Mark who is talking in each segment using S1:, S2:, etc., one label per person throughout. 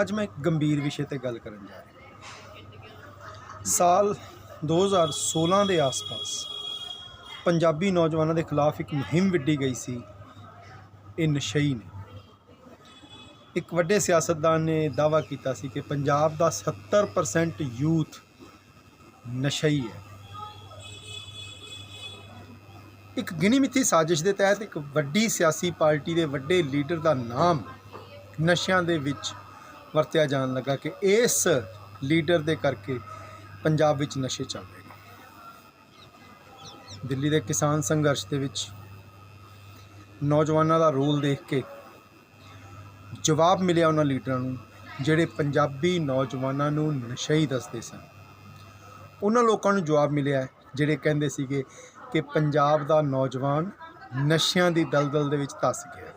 S1: ਅੱਜ ਮੈਂ ਇੱਕ ਗੰਭੀਰ ਵਿਸ਼ੇ ਤੇ ਗੱਲ ਕਰਨ ਜਾ ਰਿਹਾ ਸਾਲ 2016 ਦੇ ਆਸ-ਪਾਸ ਪੰਜਾਬੀ ਨੌਜਵਾਨਾਂ ਦੇ ਖਿਲਾਫ ਇੱਕ ਮੁਹਿੰਮ ਵਿੱਢੀ ਗਈ ਸੀ। ਇਹ ਨਸ਼ਈ ਨੇ। ਇੱਕ ਵੱਡੇ ਸਿਆਸਤਦਾਨ ਨੇ ਦਾਅਵਾ ਕੀਤਾ ਸੀ ਕਿ ਪੰਜਾਬ ਦਾ 70% ਯੂਥ ਨਸ਼ਈ ਹੈ। ਇੱਕ ਗਿਣੀ ਮਿੱਥੀ ਸਾਜ਼ਿਸ਼ ਦੇ ਤਹਿਤ ਇੱਕ ਵੱਡੀ ਸਿਆਸੀ ਪਾਰਟੀ ਦੇ ਵੱਡੇ ਲੀਡਰ ਦਾ ਨਾਮ ਨਸ਼ਿਆਂ ਦੇ ਵਿੱਚ ਵਰਤਿਆ ਜਾਣ ਲੱਗਾ ਕਿ ਇਸ ਲੀਡਰ ਦੇ ਕਰਕੇ ਪੰਜਾਬ ਵਿੱਚ ਨਸ਼ੇ ਚੱਲ ਰਹੇ ਨੇ। ਦਿੱਲੀ ਦੇ ਕਿਸਾਨ ਸੰਘਰਸ਼ ਦੇ ਵਿੱਚ ਨੌਜਵਾਨਾਂ ਦਾ ਰੋਲ ਦੇਖ ਕੇ ਜਵਾਬ ਮਿਲਿਆ ਉਹਨਾਂ ਲੀਡਰਾਂ ਨੂੰ, ਜਿਹੜੇ ਪੰਜਾਬੀ ਨੌਜਵਾਨਾਂ ਨੂੰ ਨਸ਼ਈ ਦੱਸਦੇ ਸਨ। ਉਹਨਾਂ ਲੋਕਾਂ ਨੂੰ ਜਵਾਬ ਮਿਲਿਆ, ਜਿਹੜੇ ਕਹਿੰਦੇ ਸੀਗੇ ਕਿ ਪੰਜਾਬ ਦਾ ਨੌਜਵਾਨ ਨਸ਼ਿਆਂ ਦੀ ਦਲਦਲ ਦੇ ਵਿੱਚ ਧੱਸ ਗਿਆ।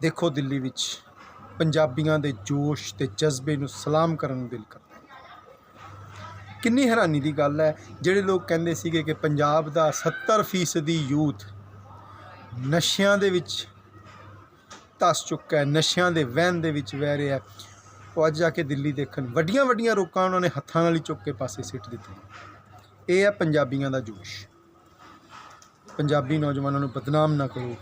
S1: ਦੇਖੋ ਦਿੱਲੀ ਵਿੱਚ ਪੰਜਾਬੀਆਂ ਦੇ ਜੋਸ਼ ਤੇ ਜਜ਼ਬੇ ਨੂੰ ਸਲਾਮ ਕਰਨ ਨੂੰ ਦਿਲ ਕਰਦਾ ਕਿੰਨੀ ਹੈਰਾਨੀ ਦੀ ਗੱਲ ਹੈ, ਜਿਹੜੇ ਲੋਕ ਕਹਿੰਦੇ ਸੀਗੇ ਕਿ ਪੰਜਾਬ ਦਾ 70% ਯੂਥ ਨਸ਼ਿਆਂ ਦੇ ਵਿੱਚ ਧੱਸ ਚੁੱਕਾ ਹੈ, ਨਸ਼ਿਆਂ ਦੇ ਵਹਿਣ ਦੇ ਵਿੱਚ ਵਹਿ ਰਿਹਾ ਉਹ ਅੱਜ ਜਾ ਕੇ ਦਿੱਲੀ ਦੇਖਣ ਵੱਡੀਆਂ ਵੱਡੀਆਂ ਰੋਕਾਂ ਉਹਨਾਂ ਨੇ ਹੱਥਾਂ ਨਾਲ ਹੀ ਚੁੱਕ ਕੇ ਪਾਸੇ ਸਿੱਟ ਦਿੱਤੀਆਂ। ਇਹ ਹੈ ਪੰਜਾਬੀਆਂ ਦਾ ਜੋਸ਼। ਪੰਜਾਬੀ ਨੌਜਵਾਨਾਂ ਨੂੰ ਬਦਨਾਮ ਨਾ ਕਰੋ।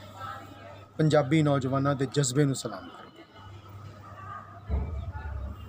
S1: ਪੰਜਾਬੀ ਨੌਜਵਾਨਾਂ ਦੇ ਜਜ਼ਬੇ ਨੂੰ ਸਲਾਮ ਕਰੋ।